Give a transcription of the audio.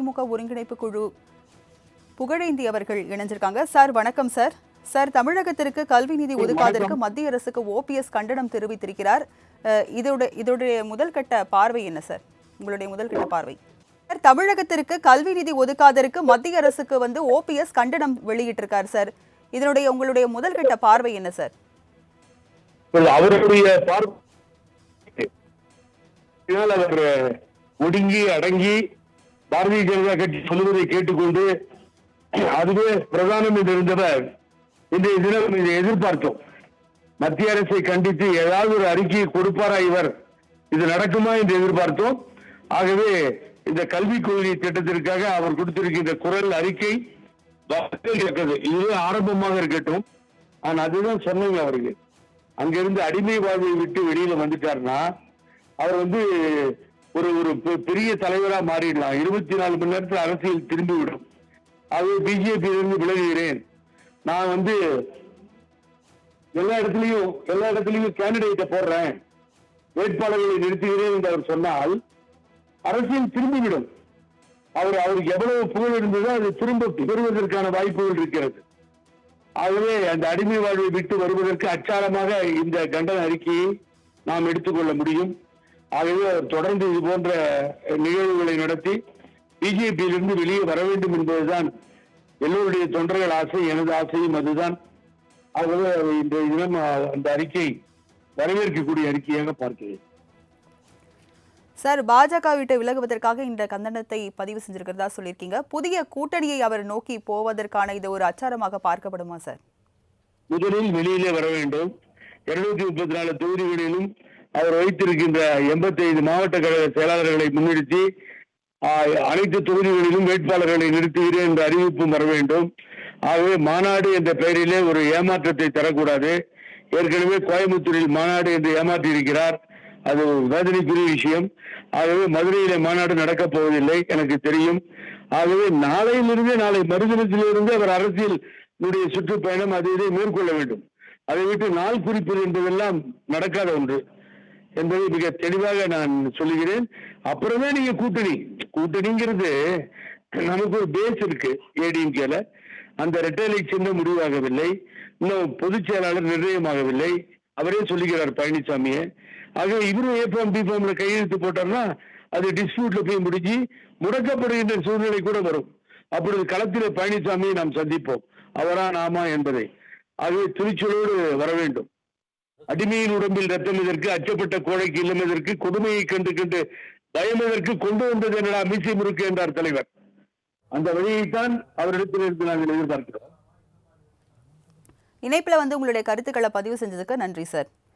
திமுக ஒருங்கிணைப்பு குழு புகழேந்தி அவர்கள் இணைஞ்சிருக்காங்க. சார் வணக்கம் சார். சார் தமிழகத்திற்கு கல்வி நிதி ஒதுக்காதற்கு மத்திய அரசுக்கு ஓபிஎஸ் கண்டனம் தெரிவித்திருக்கிறார். இதோட இதோடைய முதல் கட்ட பார்வை என்ன சார்? உங்களுடைய முதல் கட்ட பார்வை. சார் தமிழகத்திற்கு கல்வி நிதி ஒதுக்காதற்கு மத்திய அரசுக்கு வந்து ஓபிஎஸ் கண்டனம் வெளியிட்டிருக்கார் சார். இதனுடைய உங்களுடைய முதல் கட்ட பார்வை என்ன சார்? அவருடைய பார்வை அவர் ஒடுங்கி அடங்கி பாரதிய ஜனதா கட்சி சொல்லுவதை கேட்டுக்கொண்டு அதுவே பிரதானம் என்று இருந்தவர் இன்றைய தினம் இதை எதிர்பார்த்தோம். மத்திய அரசை கண்டித்து ஏதாவது ஒரு அறிக்கையை கொடுப்பாரா இவர்? இது நடக்குமா என்று எதிர்பார்த்தோம். ஆகவே இந்த கல்விக் கொள்கை திட்டத்திற்காக அவர் கொடுத்திருக்கின்ற குரல் அறிக்கை வரவேற்கத்தக்கது. இது ஆரம்பமாக இருக்கட்டும். ஆனால் அதுதான் சொன்னீங்க அவருக்கு அங்கிருந்து அடிமை விட்டு வெளியில வந்துட்டார்னா அவர் வந்து ஒரு ஒரு பெ- பெரிய தலைவரா மாறிடலாம். இருபத்தி நாலு மணி நேரத்தில் அரசியல் திரும்பிவிடும். அது பிஜேபியிலிருந்து விலகுகிறேன். நான் வந்து எல்லா இடத்துலையும் எல்லா இடத்துலையும் கேண்டிடேட்டை போடுறேன். வேட்பாளர்களை நிறுத்துகிறேன் என்று அவர் சொன்னால் அரசியல் திரும்பிவிடும். அவர் அவருக்கு எவ்வளவு புகழ் இருந்ததோ அது திரும்ப பெறுவதற்கான வாய்ப்புகள் இருக்கிறது. ஆகவே அந்த அடிமை வாழ்வை விட்டு வருவதற்கு அச்சாரமாக இந்த கண்டன அறிக்கையை நாம் எடுத்துக்கொள்ள முடியும். ஆகவே அவர் தொடர்ந்து இது போன்ற நிகழ்வுகளை நடத்தி பிஜேபியிலிருந்து வெளியே வர வேண்டும் என்பதுதான் எல்லோருடைய தொண்டர்கள் ஆசை எனது ஆசையும் அதுதான். ஆகவே இன்றைய தினம் அந்த அறிக்கை வரவேற்கக்கூடிய அறிக்கையாக பார்க்கிறேன். சார் பாஜக விட்டு விலகுவதற்காக இந்த கண்டனத்தை பதிவு செஞ்சிருக்கிறதா சொல்லியிருக்கீங்க. புதிய கூட்டணியை அவர் நோக்கி போவதற்கான இது ஒரு அச்சாரமாக பார்க்கப்படுமா சார்? முதலில் வெளியிலே வர வேண்டும். இருநூத்தி முப்பத்தி நாலு தொகுதிகளிலும் அவர் வைத்திருக்கின்ற எண்பத்தி ஐந்து மாவட்ட கழக செயலாளர்களை முன்னிறுத்தி அனைத்து தொகுதிகளிலும் வேட்பாளர்களை நிறுத்துகிறேன் என்ற அறிவிப்பும் வர வேண்டும். ஆகவே மாநாடு என்ற பெயரிலே ஒரு ஏமாற்றத்தை தரக்கூடாது. ஏற்கனவே கோயம்புத்தூரில் மாநாடு என்று ஏமாற்றி இருக்கிறார் அது வேதனைக்குரிய விஷயம். ஆகவே மதுரையிலே மாநாடு நடக்கப் போவதில்லை எனக்கு தெரியும். ஆகவே நாளையிலிருந்து நாளை மறுதினத்திலிருந்து அவர் அரசியல் சுற்றுப்பயணம் அதை இதை மேற்கொள்ள வேண்டும். அதை விட்டு நாள் குறிப்பது என்பதெல்லாம் நடக்காத ஒன்று. என்பதை மிக தெளிவாக நான் சொல்லுகிறேன். அப்புறமே நீங்க கூட்டணி. கூட்டணிங்கிறது நமக்கு ஒரு பேஸ் இருக்கு ஏடிஎம்கேல. அந்த ரெட்டலை சின்ன முடிவாகவில்லை. இன்னும் பொதுச் செயலாளர் நிர்ணயமாகவில்லை. அவரே சொல்லுகிறார் பழனிசாமியை. ஆகவே இவரும் ஏஃபார்ம் பிஃபார்ம்ல கையெழுத்து போட்டார்னா அது டிஸ்பியூட்ல போய் முடிஞ்சு முடக்கப்படுகின்ற சூழ்நிலை கூட வரும். அப்பொழுது களத்தில் பழனிசாமியை நாம் சந்திப்போம். அவரா நாமா என்பதை. ஆகவே துணிச்சலோடு வர வேண்டும். அடிமையின் உடம்பில் ரத்தம் இதற்கு அச்சப்பட்ட கோழைக்கு இல்லம் இதற்கு கொடுமையை கண்டு கண்டு பயம் இதற்கு கொண்டு வந்தது என்னடா மீசை முறுக்கு என்றார் தலைவர். அந்த வழியைத்தான் அவரிடத்தில் இருந்து நாங்கள் எதிர்பார்க்கிறோம். இணைப்புல வந்து உங்களுடைய கருத்துக்களை பதிவு செஞ்சதுக்கு நன்றி சார்.